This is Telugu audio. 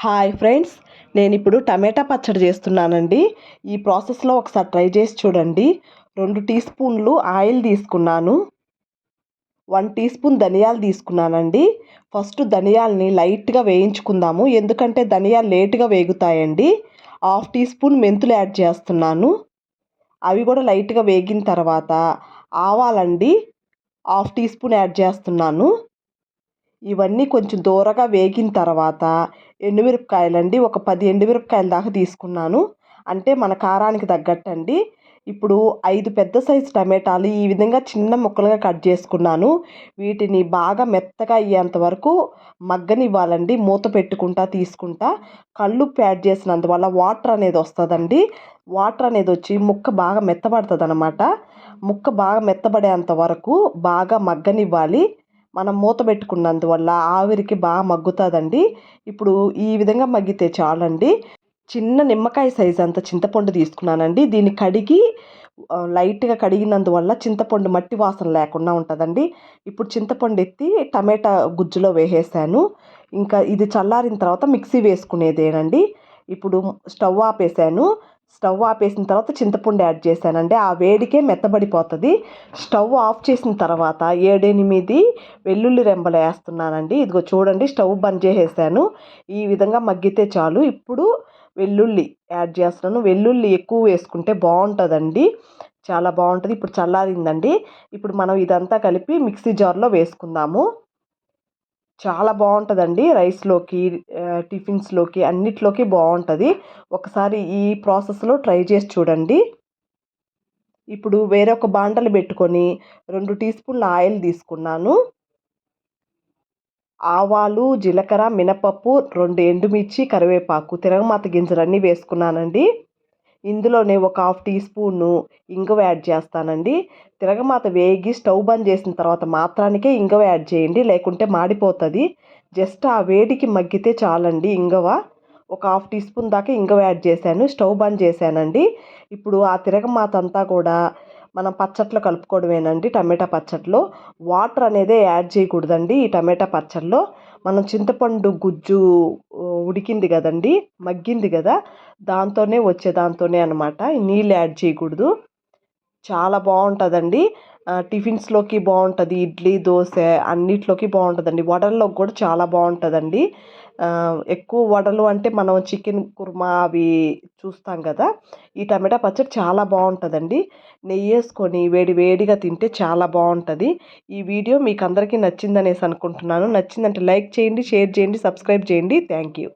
హాయ్ ఫ్రెండ్స్ నేను ఇప్పుడు టమాటా పచ్చడి చేస్తున్నానండి. ఈ ప్రాసెస్లో ఒకసారి ట్రై చేసి చూడండి. రెండు టీ స్పూన్లు ఆయిల్ తీసుకున్నాను. వన్ టీ స్పూన్ ధనియాలు తీసుకున్నానండి. ఫస్ట్ ధనియాలని లైట్గా వేయించుకుందాము. ఎందుకంటే ధనియాలు లేట్గా వేగుతాయండి. హాఫ్ టీ స్పూన్ మెంతులు యాడ్ చేస్తున్నాను. అవి కూడా లైట్గా వేగిన తర్వాత ఆవాలండి. హాఫ్ టీ స్పూన్ యాడ్ చేస్తున్నాను. ఇవన్నీ కొంచెం దూరగా వేగిన తర్వాత ఎండుమిరపకాయలండి. ఒక పది ఎండుమిరపకాయల దాకా తీసుకున్నాను. అంటే మన కారానికి తగ్గట్టు అండి ఇప్పుడు ఐదు పెద్ద సైజు టమాటాలు ఈ విధంగా చిన్న ముక్కలుగా కట్ చేసుకున్నాను. వీటిని బాగా మెత్తగా అయ్యేంత వరకు మగ్గనివ్వాలండి. మూత పెట్టుకుంటా తీసుకుంటా. కళ్ళుప్పు యాడ్ చేసినందువల్ల వాటర్ అనేది వస్తుందండి. వాటర్ అనేది వచ్చి ముక్క బాగా మెత్తబడుతుంది అనమాట ముక్క బాగా మెత్తబడేంత వరకు బాగా మగ్గనివ్వాలి. మనం మూత పెట్టుకున్నందువల్ల ఆవిరికి బాగా మగ్గుతుందండి. ఇప్పుడు ఈ విధంగా మగ్గితే చాలండి. చిన్న నిమ్మకాయ సైజ్ అంత చింతపండు తీసుకున్నానండి. దీన్ని కడిగి లైట్గా కడిగినందువల్ల చింతపండు మట్టి వాసన లేకుండా ఉంటుందండి. ఇప్పుడు చింతపండు ఎత్తి టమాటా గుజ్జులో వేసేసాను. ఇంకా ఇది చల్లారిన తర్వాత మిక్సీ వేసుకునేదేనండి. ఇప్పుడు స్టవ్ ఆపేసాను. స్టవ్ ఆపేసిన తర్వాత చింతపండు యాడ్ చేశానండి. ఆ వేడికే మెత్తబడిపోతుంది. స్టవ్ ఆఫ్ చేసిన తర్వాత ఏడెనిమిది వెల్లుల్లి రెంబలు వేస్తున్నానండి. ఇదిగో చూడండి స్టవ్ బంద్ చేసేసాను. ఈ విధంగా మగ్గితే చాలు. ఇప్పుడు వెల్లుల్లి యాడ్ చేస్తున్నాను. వెల్లుల్లి ఎక్కువ వేసుకుంటే బాగుంటుందండి. చాలా బాగుంటుంది. ఇప్పుడు చల్లారిందండి. ఇప్పుడు మనం ఇదంతా కలిపి మిక్సీ జార్లో వేసుకుందాము. చాలా బాగుంటుందండి రైస్లోకి టిఫిన్స్లోకి అన్నిట్లోకి బాగుంటుంది. ఒకసారి ఈ ప్రాసెస్లో ట్రై చేసి చూడండి. ఇప్పుడు వేరొక బాండలు పెట్టుకొని రెండు టీ స్పూన్ల ఆయిల్ తీసుకున్నాను. ఆవాలు జీలకర్ర మినపప్పు రెండు ఎండుమిర్చి కరివేపాకు తిరగమాత గింజలన్నీ వేసుకున్నానండి. ఇందులోనే ఒక హాఫ్ టీ స్పూను ఇంగువ యాడ్ చేస్తానండి. తిరగమాత వేగి స్టవ్ బంద్ చేసిన తర్వాత మాత్రానికే ఇంగువ యాడ్ చేయండి లేకుంటే మాడిపోతుంది. జస్ట్ ఆ వేడికి మగ్గితే చాలండి ఇంగువ. ఒక హాఫ్ టీ స్పూన్ దాకా ఇంగువ యాడ్ చేశాను స్టవ్ బంద్ చేశానండి. ఇప్పుడు ఆ తిరగమాత అంతా కూడా మనం పచ్చట్లో కలుపుకోవడమేనండి టమాటా పచ్చట్లో. వాటర్ అనేది యాడ్ చేయకూడదండి ఈ టమాటా పచ్చడిలో మనం చింతపండు గుజ్జు ఉడికింది కదండి మగ్గింది కదా దాంతోనే వచ్చే దాంతోనే అనమాట నీళ్ళు యాడ్ చేయకూడదు. చాలా బాగుంటుందండి. టిఫిన్స్లోకి బాగుంటుంది. ఇడ్లీ దోశ అన్నిట్లోకి బాగుంటుందండి. వడల్లోకి కూడా చాలా బాగుంటుందండి. ఎక్కువ వడలు అంటే మనం చికెన్ కుర్మా అవి చూస్తాం కదా ఈ టమాటా పచ్చడి చాలా బాగుంటుందండి. నెయ్యి వేసుకొని వేడి వేడిగా తింటే చాలా బాగుంటుంది. ఈ వీడియో మీకు అందరికీ నచ్చిందనేసి అనుకుంటున్నాను. నచ్చిందంటే లైక్ చేయండి షేర్ చేయండి సబ్స్క్రైబ్ చేయండి. Thank you.